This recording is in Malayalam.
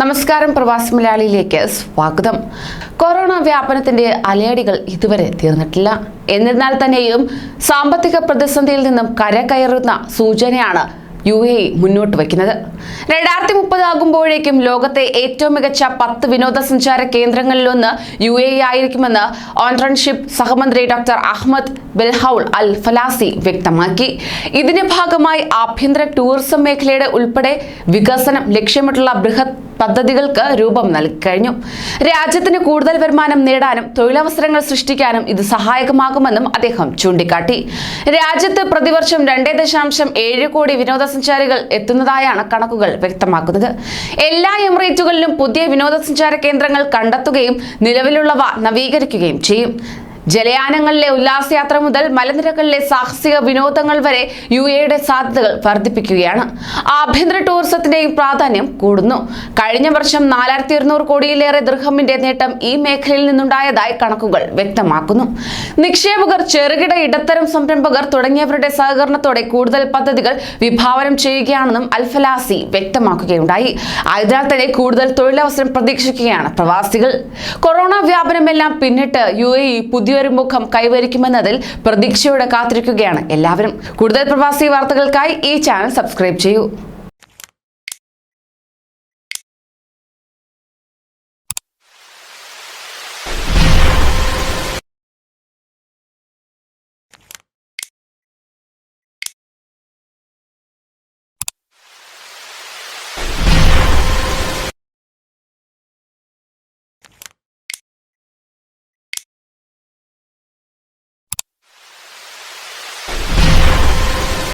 നമസ്കാരം പ്രവാസി മലയാളിയിലേക്ക് സ്വാഗതം. കൊറോണ വ്യാപനത്തിന്റെ അലയടികൾ ഇതുവരെ തീർന്നിട്ടില്ല. എന്നിരുന്നാൽ തന്നെയും സാമ്പത്തിക പ്രതിസന്ധിയിൽ നിന്നും കരകയറുന്ന സൂചനയാണ് യു എ മുന്നോട്ട് വയ്ക്കുന്നത്. രണ്ടായിരത്തി മുപ്പതാകുമ്പോഴേക്കും ലോകത്തെ ഏറ്റവും മികച്ച പത്ത് വിനോദസഞ്ചാര കേന്ദ്രങ്ങളിലൊന്ന് യു എ ആയിരിക്കുമെന്ന് ഓൺട്രൺഷിപ്പ് സഹമന്ത്രി ഡോക്ടർ അഹമ്മദ് ബെൽഹൌൾ അൽ ഫലാസി വ്യക്തമാക്കി. ഇതിന്റെ ഭാഗമായി ആഭ്യന്തര ടൂറിസം മേഖലയുടെ ഉൾപ്പെടെ വികസനം ലക്ഷ്യമിട്ടുള്ള ബൃഹത് പദ്ധതികൾക്ക് രൂപം നൽകി കഴിഞ്ഞു രാജ്യത്തിന് കൂടുതൽ വരുമാനം നേടാനും തൊഴിലവസരങ്ങൾ സൃഷ്ടിക്കാനും ഇത് സഹായകമാകുമെന്നും അദ്ദേഹം ചൂണ്ടിക്കാട്ടി. രാജ്യത്ത് പ്രതിവർഷം രണ്ടേ ദശാംശം ഏഴ് കോടി വിനോദസഞ്ചാരികൾ എത്തുന്നതായാണ് കണക്കുകൾ വ്യക്തമാക്കുന്നത്. എല്ലാ എമിറേറ്റുകളിലും പുതിയ വിനോദസഞ്ചാര കേന്ദ്രങ്ങൾ കണ്ടെത്തുകയും നിലവിലുള്ളവ നവീകരിക്കുകയും ചെയ്യും. ജലയാനങ്ങളിലെ ഉല്ലാസയാത്ര മുതൽ മലനിരകളിലെ സാഹസിക വിനോദങ്ങൾ വരെ യു എയുടെ സാധ്യതകൾ വർദ്ധിപ്പിക്കുകയാണ്. ആഭ്യന്തര ടൂറിസത്തിന്റെയും പ്രാധാന്യം കൂടുന്നു. കഴിഞ്ഞ വർഷം നാലായിരത്തി ഇരുന്നൂറ് കോടിയിലേറെ ദൃഹമിന്റെ നേട്ടം ഈ മേഖലയിൽ നിന്നുണ്ടായതായി കണക്കുകൾ വ്യക്തമാക്കുന്നു. നിക്ഷേപകർ ചെറുകിട ഇടത്തരം സംരംഭകർ തുടങ്ങിയവരുടെ സഹകരണത്തോടെ കൂടുതൽ പദ്ധതികൾ വിഭാവനം ചെയ്യുകയാണെന്നും അൽഫലാസി വ്യക്തമാക്കുകയുണ്ടായി. അതിനാൽ തന്നെ കൂടുതൽ തൊഴിലവസരം പ്രതീക്ഷിക്കുകയാണ് പ്രവാസികൾ. കൊറോണ വ്യാപനമെല്ലാം പിന്നിട്ട് യു എ ഇ പുതിയൊരു മുഖം കൈവരിക്കുമെന്നതിൽ പ്രതീക്ഷയോടെ കാത്തിരിക്കുകയാണ്. എല്ലാവരും കൂടുതൽ പ്രവാസി വാർത്തകൾക്കായി ഈ ചാനൽ സബ്സ്ക്രൈബ് ചെയ്യൂ.